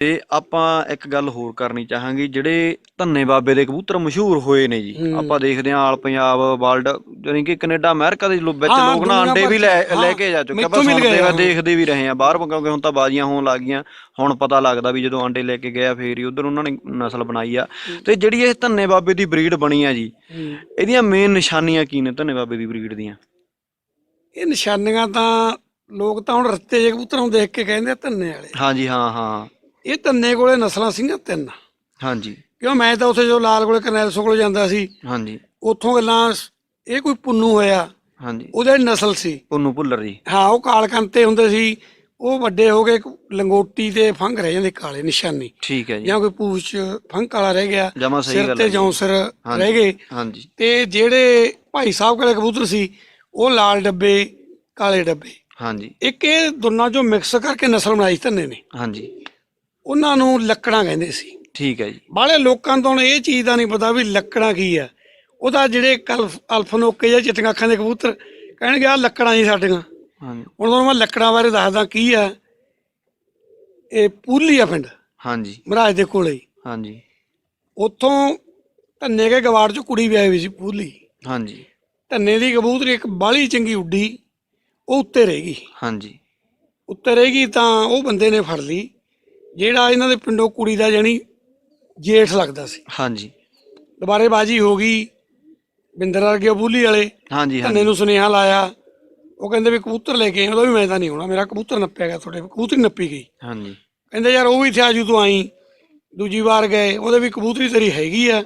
ਤੇ ਆਪਾਂ ਇੱਕ ਗੱਲ ਹੋਰ ਕਰਨੀ ਚਾਹਾਂਗੇ ਜਿਹੜੇ ਧੰਨੇ ਬਾਬੇ ਦੇ ਕਬੂਤਰ ਮਸ਼ਹੂਰ ਹੋਏ ਨੇ ਜੀ। ਆਪਾਂ ਦੇਖਦੇ ਹਾਂ ਆਲ ਪੰਜਾਬ ਵਰਲਡ ਜਾਨੀ ਕਿ ਕੈਨੇਡਾ ਅਮਰੀਕਾ ਦੇ ਵਿੱਚ ਲੋਕ ਨਾ ਅੰਡੇ ਵੀ ਲੈ ਲੈ ਕੇ ਜਾ ਚੁੱਕੇ ਮਿਲ ਸੁਣਦੇ ਆ ਆ। ਦੇਖਦੇ ਵੀ ਰਹੇ ਆ ਬਾਹਰ ਕਿਉਂਕਿ ਹੁਣ ਤਾਂ ਬਾਜ਼ੀਆਂ ਹੋਣ ਲੱਗ ਗਈਆਂ। ਹੁਣ ਪਤਾ ਲੱਗਦਾ ਵੀ ਜਦੋਂ ਅੰਡੇ ਲੈ ਕੇ ਗਿਆ ਫੇਰ ਹੀ ਉਧਰ ਉਹਨਾਂ ਨੇ ਨਸਲ ਬਣਾਈ ਆ। ਤੇ ਜਿਹੜੀ ਇਹ ਧੰਨੇ ਬਾਬੇ ਦੀ ਬਰੀਡ ਬਣੀ ਆ ਜੀ ਇਹਦੀਆਂ ਮੇਨ ਨਿਸ਼ਾਨੀਆਂ ਕੀ ਨੇ ਧੰਨੇ ਬਾਬੇ ਦੀ ਬਰੀਡ ਦੀਆਂ? ਇਹ ਨਿਸ਼ਾਨੀਆਂ ਤਾਂ ਲੋਕ ਤਾਂ ਹੁਣ ਰੱਤੇ ਜੇ ਕਬੂਤਰਾਂ ਨੂੰ ਦੇਖ ਕੇ ਕਹਿੰਦੇ ਆ ਧੰਨੇ ਵਾਲੇ। ਹਾਂਜੀ ਹਾਂ ਹਾਂ। ਇਹ ਧੰਨੇ ਕੋਲੇ ਨਸਲਾਂ ਸੀਗੀਆਂ ਤਿੰਨ। ਹਾਂਜੀ। ਕਿਉਂ ਮੈਂ ਤਾਂ ਉੱਥੇ ਜੋ ਲਾਲ ਕੋਲੇ ਕਰਨੈਲ ਸੋ ਕੋਲ ਜਾਂਦਾ ਸੀ ਹਾਂਜੀ। ਉੱਥੋਂ ਗੱਲਾਂ ਇਹ ਕੋਈ ਪੁੰਨੂ ਹੋਇਆ। ਹਾਂਜੀ। ਉਹਦੇ ਨਸਲ ਸੀ। ਪੁੰਨੂ ਭੁੱਲਰ ਜੀ। ਹਾਂ ਉਹ ਕਾਲਕੰਤੇ ਹੁੰਦੇ ਸੀ। ਉਹ ਵੱਡੇ ਹੋ ਗਏ ਲੰਗੋਟੀ ਤੇ ਫੰਗ ਰਹਿ ਜਾਂਦੇ ਕਾਲੇ ਨਿਸ਼ਾਨੀ। ਠੀਕ ਹੈ ਜੀ। ਜਾਂ ਕੋਈ ਪੂਛ ਫੰਗ ਕਾਲਾ ਰਹਿ ਗਿਆ। ਜਮਾ ਸਹੀ ਸਿਰ ਗੱਲ ਤੇ ਹੈ ਜੀ। ਜੌਂਸਰ। ਰਹਿ ਗਏ। ਹਾਂਜੀ। ਤੇ ਜਿਹੜੇ ਭਾਈ ਸਾਹਿਬ ਕੋਲੇ ਕਬੂਤਰ ਸੀ ਉਹ ਲਾਲ ਡੱਬੇ ਕਾਲੇ ਡੱਬੇ। ਹਾਂਜੀ। ਇੱਕ ਇਹ ਦੋਨਾਂ ਚੋਂ ਮਿਕਸ ਕਰਕੇ ਨਸਲ ਬਣਾਈ ਧੰਨੇ ਨੇ। ਹਾਂਜੀ। ਉਹਨਾਂ ਨੂੰ ਲੱਕੜਾਂ ਕਹਿੰਦੇ ਸੀ। ਠੀਕ ਹੈ ਜੀ। ਬਾਹਲੇ ਲੋਕਾਂ ਤੋਂ ਹੁਣ ਇਹ ਚੀਜ਼ ਦਾ ਨਹੀਂ ਪਤਾ ਵੀ ਲੱਕੜਾਂ ਕੀ ਆ। ਉਹਦਾ ਜਿਹੜੇ ਕਲਫ ਅਲਫਨੋਕੇ ਜਾਂ ਚਿੱਟੀਆਂ ਅੱਖਾਂ ਦੇ ਕਬੂਤਰ ਕਹਿਣਗੇ ਆ ਲੱਕੜਾਂ ਜੀ ਸਾਡੀਆਂ। ਹਾਂਜੀ। ਹੁਣ ਤੁਹਾਨੂੰ ਮੈਂ ਲੱਕੜਾਂ ਬਾਰੇ ਦੱਸਦਾ ਕੀ ਆ। ਇਹ ਪੂਲੀ ਆ ਪਿੰਡ ਹਾਂਜੀ। ਮਹਾਰਾਜ ਦੇ ਕੋਲੇ। ਹੀ। ਹਾਂਜੀ। ਉੱਥੋਂ ਧੰਨੇ ਕੇ ਗਵਾੜ ਚ ਕੁੜੀ ਵਿਆਹੀ ਹੋਈ ਸੀ ਪੂਲੀ। ਹਾਂਜੀ। ਧੰਨੇ ਦੀ ਕਬੂਤਰੀ ਇੱਕ ਬਾਲੀ ਚੰਗੀ ਉੱਡੀ ਉਹ ਉੱਤੇ ਰਹਿ ਗਈ। ਹਾਂਜੀ। ਉੱਤੇ ਰਹਿ ਗਈ ਤਾਂ ਉਹ ਬੰਦੇ ਨੇ ਫੜ ਲਈ। ਜਿਹੜਾ ਇਹਨਾਂ ਦੇ ਪਿੰਡੋਂ ਕੁੜੀ ਦਾ ਜਾਣੀ ਜੇਠ ਲੱਗਦਾ ਸੀ। ਹਾਂਜੀ। ਦੁਬਾਰੇ ਬਾਜੀ ਹੋ ਗਈ ਬਿੰਦਰ ਵਰਗੇ ਬੂਲੀ ਵਾਲੇ ਹਾਂਜੀ ਧੰਨੇ ਨੂੰ ਸੁਨੇਹਾ ਲਾਇਆ। ਉਹ ਕਹਿੰਦੇ ਵੀ ਕਬੂਤਰ ਲੈ ਕੇ ਆਏ ਉਹਦਾ ਵੀ ਮੈਂ ਤਾਂ ਨਹੀਂ ਹੋਣਾ ਮੇਰਾ ਕਬੂਤਰ ਨੱਪਿਆ ਗਿਆ ਤੁਹਾਡੇ ਕਬੂਤਰੀ ਨੱਪੀ ਗਈ। ਹਾਂਜੀ। ਕਹਿੰਦੇ ਯਾਰ ਉਹ ਵੀ ਇੱਥੇ ਆਜੂ ਤੂੰ ਆਈ ਦੂਜੀ ਵਾਰ ਗਏ ਉਹਦੇ ਵੀ ਕਬੂਤਰੀ ਤੇਰੀ ਹੈਗੀ ਆ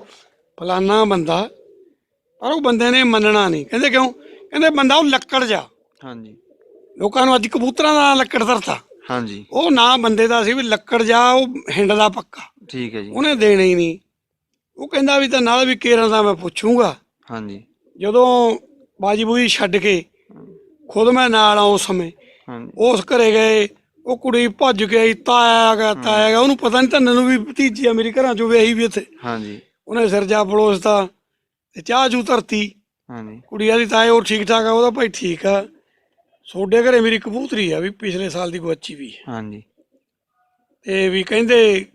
ਫਲਾਨਾ ਬੰਦਾ ਪਰ ਉਹ ਬੰਦੇ ਨੇ ਮੰਨਣਾ ਨਹੀਂ। ਕਹਿੰਦੇ ਕਿਉਂ? ਕਹਿੰਦੇ ਬੰਦਾ ਉਹ ਲੱਕੜ ਜਾ। ਹਾਂਜੀ। ਲੋਕਾਂ ਨੂੰ ਅੱਜ ਕਬੂਤਰਾਂ ਦਾ ਲੱਕੜ ਧਰਤਾ ਹਾਂਜੀ। ਉਹ ਨਾ ਬੰਦੇ ਦਾ ਸੀ ਵੀ ਲੱਕੜ ਜਾ ਉਹ ਹਿੰਡ ਦਾ ਪੱਕਾ। ਠੀਕ ਹੈ ਜੀ। ਉਹਨੇ ਦੇਣਾ ਹੀ ਨਹੀਂ। ਉਹ ਕਹਿੰਦਾ ਵੀ ਤਾਂ ਨਾਲ ਵੀ ਕੇਰਾਂ ਦਾ ਮੈਂ ਪੁੱਛੂੰਗਾ। ਹਾਂਜੀ। ਜਦੋਂ ਬਾਜੀ ਬੂਜੀ ਛੱਡ ਕੇ ਖੁਦ ਮੈਂ ਨਾਲ ਆ ਉਸ ਸਮੇਂ ਹਾਂਜੀ। ਉਸ ਘਰੇ ਗਏ ਉਹ ਕੁੜੀ ਭੱਜ ਕੇ ਆਈ ਤਾਇਆ ਗਿਆ ਤਾਇਆ ਗਿਆ। ਉਹਨੂੰ ਪਤਾ ਨਹੀਂ ਧੰਨੇ ਨੂੰ ਵੀ ਭਤੀਜੀ ਆ ਮੇਰੀ ਘਰਾਂ ਚੋਂ ਵਿਆਹੀ ਵੀ ਇੱਥੇ ਹਾਂਜੀ। ਉਹਨੇ ਸਿਰ ਜਾ ਪਲੋਸਤਾ ਤੇ ਚਾਹ ਚੂ ਧਰਤੀ। ਹਾਂਜੀ। ਕੁੜੀ ਆਦੀ ਤਾਏ ਉਹ ਠੀਕ ਠਾਕ ਆ ਉਹਦਾ ਭਾਈ ਠੀਕ ਆ। ਸੋਡੇ ਘਰੇ ਮੇਰੀ ਕਬੂਤਰੀ ਆ ਵੀ ਪਿਛਲੇ ਸਾਲ ਦੀ ਗੁਆਚੀ ਵੀ। ਹਾਂਜੀ। ਤੇ ਵੀ ਕਹਿੰਦੇ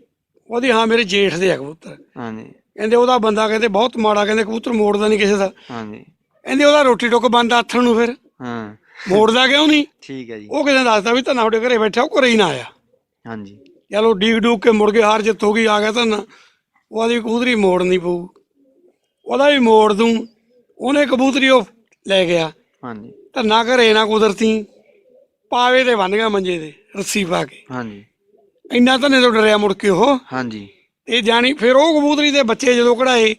ਉਹਦੀ ਹਾਂ ਮੇਰੇ ਜੇਠ ਦੇ ਆ ਕਬੂਤਰ। ਹਾਂਜੀ। ਕਹਿੰਦੇ ਉਹਦਾ ਬੰਦਾ ਕਹਿੰਦੇ ਬਹੁਤ ਮਾੜਾ ਕਹਿੰਦੇ ਕਬੂਤਰ ਮੋੜਦਾ ਨਹੀਂ ਕਿਸੇ ਦਾ। ਹਾਂਜੀ। ਕਹਿੰਦੇ ਉਹਦਾ ਰੋਟੀ ਟੁੱਕ ਬੰਦ ਆਥਣ ਨੂੰ ਫਿਰ। ਹਾਂ। ਮੋੜਦਾ ਕਿਉਂ ਨਹੀਂ ਠੀਕ ਹੈ ਜੀ। ਉਹ ਕਿਤੇ ਦੱਸਦਾ ਵੀ ਧੰਨਾ ਤੁਹਾਡੇ ਘਰੇ ਬੈਠਾ ਉਹ ਘਰੇ ਹੀ ਨਾ ਆਇਆ। ਹਾਂਜੀ। ਚਲੋ ਡੀਕ ਡੂਕ ਕੇ ਮੁੜ ਕੇ ਹਾਰ ਜਿੱਤ ਹੋ ਗਈ ਆ ਗਿਆ ਧੰਨਾ। ਉਹਦੀ ਕਬੂਤਰੀ ਮੋੜਨੀ ਪਊ। ਉਹਦਾ ਵੀ ਮੋੜ ਦੂੰ। ਉਹਨੇ ਕਬੂਤਰੀ ਉਹ ਲੈ ਗਿਆ। ਹਾਂਜੀ। ਧੰਨਾ ਘਰੇ ਨਾ ਕੁਦਰਤੀ ਪਾਵੇ ਤੇ ਬੰਨ ਗਿਆ ਮੰਜੇ ਤੇ ਰੱਸੀ ਪਾ ਕੇ। ਹਾਂਜੀ। ਇੰਨਾ ਧੰਨੇ ਤੋਂ ਡਰਿਆ ਮੁੜ ਕੇ ਉਹ। ਹਾਂਜੀ। ਤੇ ਜਾਣੀ ਫਿਰ ਉਹ ਕਬੂਤਰੀ ਦੇ ਬੱਚੇ ਜਦੋਂ ਕਢਾਏ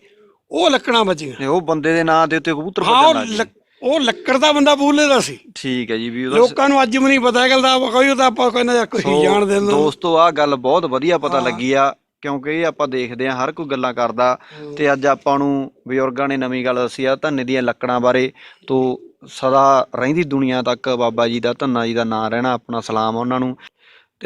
ਉਹ ਲੱਕੜਾਂ ਵੱਜੀਆਂ। ਤੇ ਉਹ ਬੰਦੇ ਦੇ ਨਾਂ ਦੇ ਉੱਤੇ ਕਬੂਤਰ ਹਾਂ ਉਹ ਭੱਜਣ ਲੱਗ ਗਏ। ਲੱਕ- ਉਹ ਲੱਕੜ ਦਾ ਬੰਦਾ ਬੂਲੇ ਦਾ ਸੀ। ਠੀਕ ਹੈ ਜੀ ਵੀ ਉਹਦਾ ਲੋਕਾਂ ਨੂੰ ਅੱਜ ਵੀ ਨਹੀਂ ਪਤਾ ਇਹ ਗੱਲ ਦਾ ਕੋਈ ਉਹ ਤਾਂ ਆਪਾਂ ਕਹਿੰਦੇ ਕੋਈ ਸੋ ਜਾਣਦੇ ਨੇ ਦੋਸਤੋ ਆ ਗੱਲ ਬਹੁਤ ਵਧੀਆ ਪਤਾ ਲੱਗੀ ਆ ਕਿਉਂਕਿ ਇਹ ਆਪਾਂ ਦੇਖਦੇ ਆ ਹਰ ਕੋਈ ਗੱਲਾਂ ਕਰਦਾ। ਤੇ ਅੱਜ ਆਪਾਂ ਨੂੰ ਬਜ਼ੁਰਗਾਂ ਨੇ ਨਵੀਂ ਗੱਲ ਦੱਸੀ ਆ ਧੰਨੇ ਦੀਆਂ ਲੱਕੜਾਂ ਬਾਰੇ। ਤੋਂ ਸਦਾ ਰਹਿੰਦੀ ਦੁਨੀਆ ਤੱਕ ਬਾਬਾ ਜੀ ਦਾ, ਧੰਨਾ ਜੀ ਦਾ ਨਾਂ ਰਹਿਣਾ ਆਪਣਾ ਸਲਾਮ ਉਹਨਾਂ ਨੂੰ।